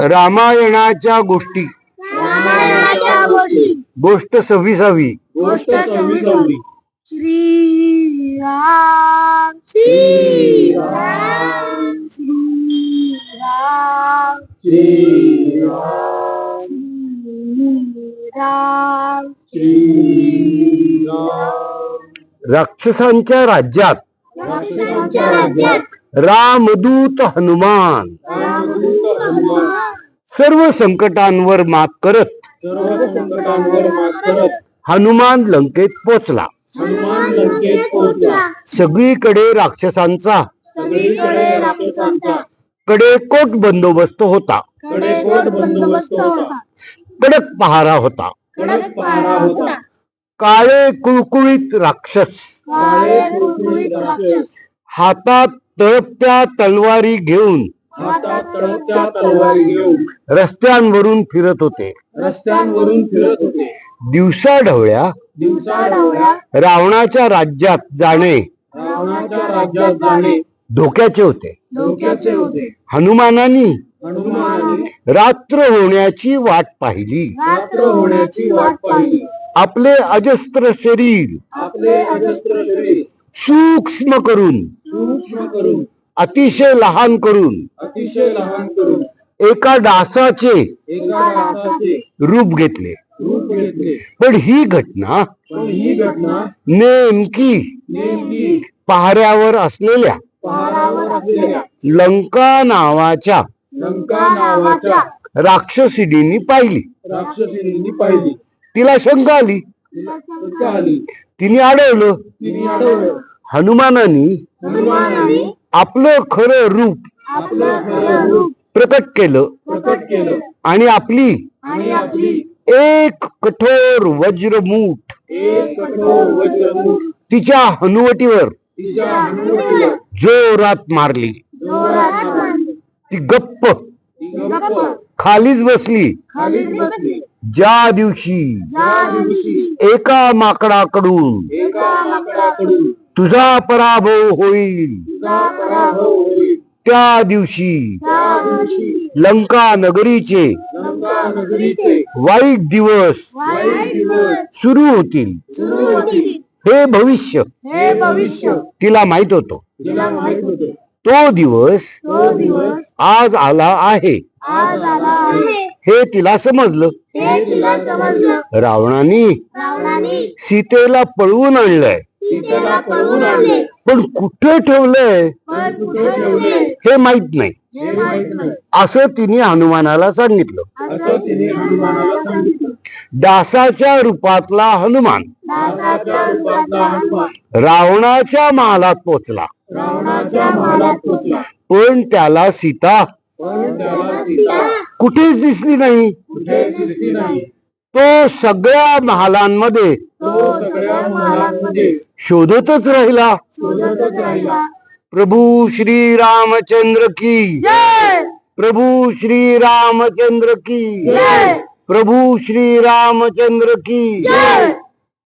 रामायणाच्या गोष्टी. गोष्टी. सव्वीसावी. श्रीराम राक्षसांच्या राज्यात. राक्षसांच्या राज्यात. रामदूत हनुमान. रामदूत हनुमान. सर्व संकटांवर मात करत सर्व संकटांवर मात करत हनुमान लंकेत पोचला हनुमान लंकेत सगळीकडे राक्षसांचा सगळीकडे राक्षसांचा कडेकोट बंदोबस्त होता. कडेकोट बंदोबस्त होता कडक पहारा होता. कडक पहारा होता काळे कुळकुळीत राक्षस काळे राक्षस. हातात तळपत्या तलवारी घेऊन हातात तळपत्या तलवारी घेऊन रस्त्यांवरून फिरत होते. रस्त्यांवरून फिरत होते. दिवसा ढवळ्या दिवसा डावळ्या रावणाच्या राज्यात जाणे. रावणाच्या राज्यात जाणे. धोक्याचे होते. धोक्याचे होते. हनुमानानी हनुमानाने रात्र होण्याची वाट पाहिली. रात्र होण्याची वाट पाहिली. आपले अजस्त्र शरीर आपले अजस्त्र शरीर सूक्ष्म करून सूक्ष्म करून अतिशय लहान करून अतिशय लहान करून एका डासाचे एका डासाचे रूप घेतले. रूप घेतले. पण ही घटना पण ही घटना नेमकी नेमकी पहाऱ्यावर असलेल्या पहारावर असलेल्या लंका नावाच्या लंका नावाच्या पाहिली. पाहिली. तिला शंका आली. तिला शंका आली. तिने अडवलं तिने अडवलं हनुमानानी हनुमानाने आपलं खरं रूप प्रकट केलं आणि आपली एक कठोर वज्रमूठ तिच्या हनुवटीवर जोरात मारली. ती गप्प खालीच बसली. ज्या दिवशी एका माकडाकडून तुझा पराभव होईल. त्या दिवशी लंका नगरीचे वाईट दिवस सुरू होतील. हे भविष्य भविष्य तिला माहीत होतं. तो दिवस तो दिवस आज आला आहे. हे तिला समजलं. रावणाने सीतेला पळवून आणलंय. पण कुठे ठेवलंय ठेवले? हे माहीत नाही. असं तिने हनुमानाला सांगितलं. दासाच्या रूपातला हनुमान. रावणाच्या महालात पोचला. पण त्याला सीता कुठेच दिसली नाही. तो सगळ्या महालांमध्ये तो सगळ्या महालांमध्ये शोधतच राहिला. शोधतच राहिला. प्रभू श्री रामचंद्र की. जय! प्रभू श्री रामचंद्र की. जय! प्रभू श्री रामचंद्र की. जय!